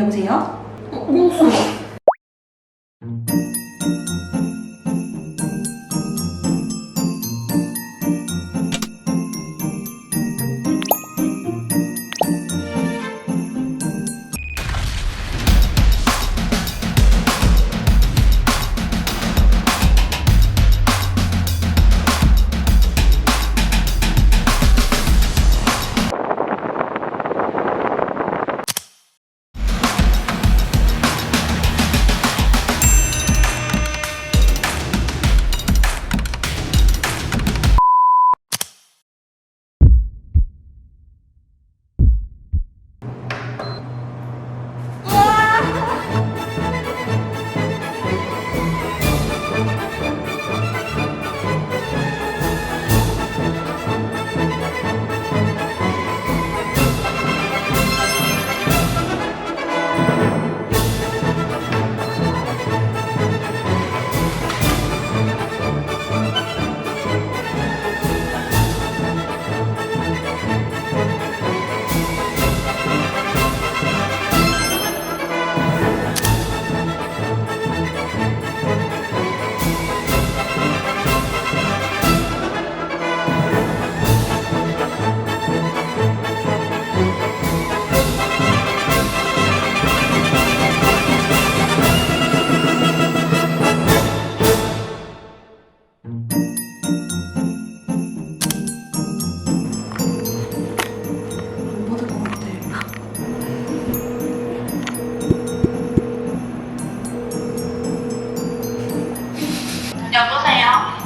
여보세요? 어, 어, 어.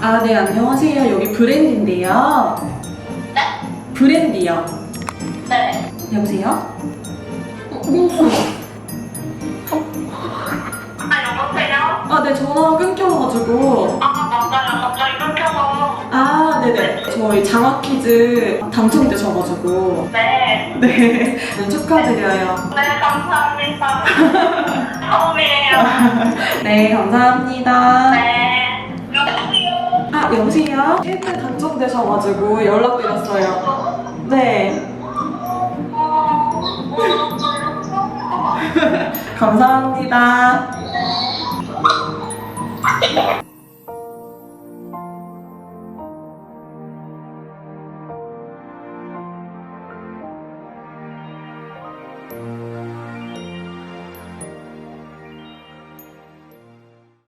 아, 네, 안녕하세요. 여기 브랜디인데요. 네? 브랜디요. 네. 여보세요? 어, 민수. 아, 여보세요? 아, 네, 전화가 끊겨가지고. 아, 맞아요. 갑자기 끊겨서. 아, 네네. 저희 장학 퀴즈 당첨되셔가지고. 네. 네. 축하드려요. 네, 감사합니다. 처음이에요. 네, 감사합니다. 네. 아, 여보세요? 1등 당첨되셔가지고 연락드렸어요. 네. 감사합니다.